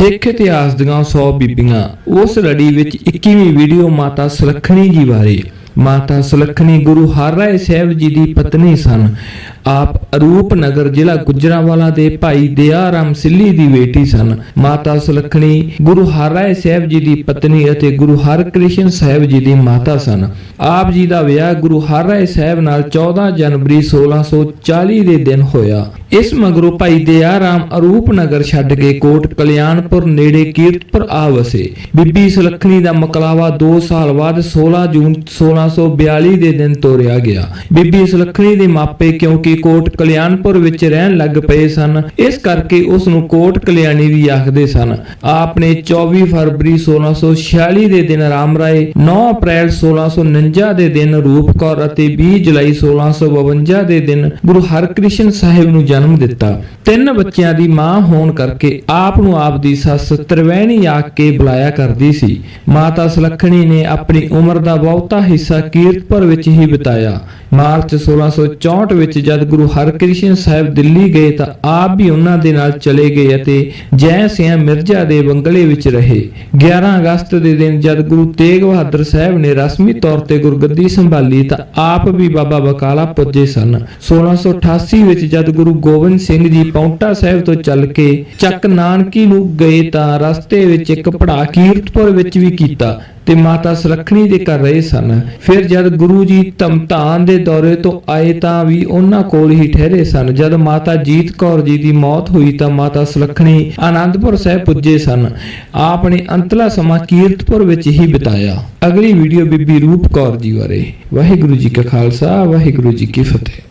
ਸਿੱਖ ਇਤਿਹਾਸ ਦੀਆਂ 100 ਬੀਬੀਆਂ ਉਸ ਲੜੀ ਵਿੱਚ 21ਵੀਂ ਵੀਡੀਓ ਮਾਤਾ ਸੁਲੱਖਣੀ ਜੀ ਬਾਰੇ। ਮਾਤਾ ਸੁਲੱਖਣੀ ਗੁਰੂ ਹਰ ਰਾਏ ਸਾਹਿਬ ਜੀ ਦੀ ਪਤਨੀ ਸਨ। ਆਪ ਅਰੂਪ ਨਗਰ ਜ਼ਿਲ੍ਹਾ ਗੁਜਰਾਂਵਾਲਾ ਦੇ ਭਾਈ ਦਇਆ ਰਾਮ ਸਿੱਲੀ ਦੀ ਬੇਟੀ ਸਨ। ਮਾਤਾ ਸੁਲੱਖਣੀ, ਗੁਰੂ ਹਰਰਾਏ ਸਾਹਿਬ ਜੀ ਦੀ ਪਤਨੀ ਅਤੇ ਗੁਰੂ ਹਰਕ੍ਰਿਸ਼ਨ ਸਾਹਿਬ ਜੀ ਦੀ ਮਾਤਾ ਸਨ। ਆਪ ਜੀ ਦਾ ਵਿਆਹ ਗੁਰੂ ਹਰਰਾਏ ਸਾਹਿਬ ਨਾਲ 14 ਜਨਵਰੀ 1640 ਦੇ ਦਿਨ ਹੋਇਆ। ਇਸ ਮਗਰੋਂ ਭਾਈ ਦਇਆ ਰਾਮ ਅਰੂਪ ਨਗਰ ਛੱਡ ਕੇ ਕੋਟ ਕਲਿਆਣਪੁਰ ਨੇੜੇ ਕੀਰਤਪੁਰ ਆ ਵਸੇ। ਬੀਬੀ ਸੁਲੱਖਣੀ ਦਾ ਮਕਲਾਵਾ 2 ਸਾਲ ਬਾਅਦ 16 ਜੂਨ 1642 ਦੇ ਦਿਨ ਤੋਰਿਆ ਗਿਆ। ਬੀਬੀ ਸੁਲੱਖਣੀ ਦੇ ਮਾਪੇ ਕਿਉਂਕਿ ਕੋਟ ਕਲਿਆਣਪੁਰ ਵਿੱਚ ਰਹਿਣ ਲੱਗ ਪਏ ਸਨ। ਇਸ ਕਰਕੇ ਉਸ ਨੂੰ ਕੋਟ ਕਲਿਆਣੀ ਵੀ ਆਖਦੇ ਸਨ। ਆਪ ਨੇ 24 ਫਰਵਰੀ 1646 ਦੇ ਦਿਨ ਰਾਮ ਰਾਏ 9 ਅਪ੍ਰੈਲ 1649 ਦੇ ਦਿਨ ਰੂਪ ਕੌਰ ਅਤੇ 20 ਜੁਲਾਈ 1652 ਦੇ ਦਿਨ ਗੁਰੂ ਹਰਕ੍ਰਿਸ਼ਨ ਸਾਹਿਬ ਨੂੰ ਜਨਮ ਦਿੱਤਾ। ਤਿੰਨ ਬੱਚਿਆਂ ਦੀ ਮਾਂ ਹੋਣ ਕਰਕੇ ਆਪ ਨੂੰ ਆਪ ਦੀ ਸੱਸ ਤ੍ਰਿਵੈਣੀ ਆਖ ਕੇ ਬੁਲਾਇਆ ਕਰਦੀ ਸੀ। ਮਾਤਾ ਸੁਲੱਖਣੀ ਨੇ ਆਪਣੀ ਉਮਰ ਦਾ ਬਹੁਤਾ ਹਿੱਸਾ ਕੀਰਤਪੁਰ ਵਿੱਚ ਹੀ ਬਿਤਾਇਆ। ਮਾਰਚ 1664 ਵਿੱਚ ਜਦ ਗੁਰੂ ਹਰਕ੍ਰਿਸ਼ਨ ਸਾਹਿਬ ਦਿੱਲੀ ਗਏ ਤਾਂ ਆਪ ਵੀ ਉਹਨਾਂ ਦੇ ਨਾਲ ਚਲੇ ਗਏ ਅਤੇ ਜੈ ਸਿਆਂ ਮਿਰਜ਼ਾ ਦੇ ਬੰਗਲੇ ਵਿੱਚ ਰਹੇ। 11 ਅਗਸਤ ਦੇ ਦਿਨ ਜਦ ਗੁਰੂ ਤੇਗ ਬਹਾਦਰ ਸਾਹਿਬ ਨੇ ਰਸਮੀ ਤੌਰ ਤੇ ਗੁਰਗੱਦੀ ਸੰਭਾਲੀ ਤਾਂ ਆਪ ਵੀ ਬਾਬਾ ਬਕਾਲਾ ਪੁੱਜੇ ਸਨ। 1688 ਵਿੱਚ ਜਦ ਗੁਰੂ ਗੋਬਿੰਦ ਸਿੰਘ ਜੀ ਪੌਂਟਾ ਸਾਹਿਬ ਤੋਂ ਚੱਲ ਕੇ ਚੱਕ ਨਾਨਕੀ ਨੂੰ ਗਏ ਤਾਂ ਰਸਤੇ ਵਿੱਚ ਇੱਕ ਪੜਾ ਕੀਰਤਪੁਰ ਵਿੱਚ ਵੀ ਕੀਤਾ। ਤੇ ਮਾਤਾ ਸੁਲੱਖਣੀ ਦੇ ਕਰ ਰਹੇ ਸਨ। ਫਿਰ ਜਦ ਗੁਰੂ ਜੀ ਧਮਤਾਨ ਦੇ ਦੌਰੇ ਤੋਂ ਆਏ ਤਾਂ ਵੀ ਉਹਨਾਂ ਕੋਲ ਹੀ ਠਹਿਰੇ ਸਨ। ਜਦ ਮਾਤਾ ਜੀਤ ਕੌਰ ਜੀ ਦੀ ਮੌਤ ਹੋਈ ਤਾਂ ਮਾਤਾ ਸੁਲੱਖਣੀ ਆਨੰਦਪੁਰ ਸਾਹਿਬ ਪੁੱਜੇ ਸਨ। ਆਪ ਨੇ ਅੰਤਲਾ ਸਮਾਂ ਕੀਰਤਪੁਰ ਵਿੱਚ ਹੀ ਬਿਤਾਇਆ। ਅਗਲੀ ਵੀਡੀਓ ਬੀਬੀ ਰੂਪ ਕੌਰ ਜੀ ਬਾਰੇ। ਵਾਹਿਗੁਰੂ ਜੀ ਕਾ ਖਾਲਸਾ, ਵਾਹਿਗੁਰੂ ਜੀ ਕੀ ਫਤਿਹ।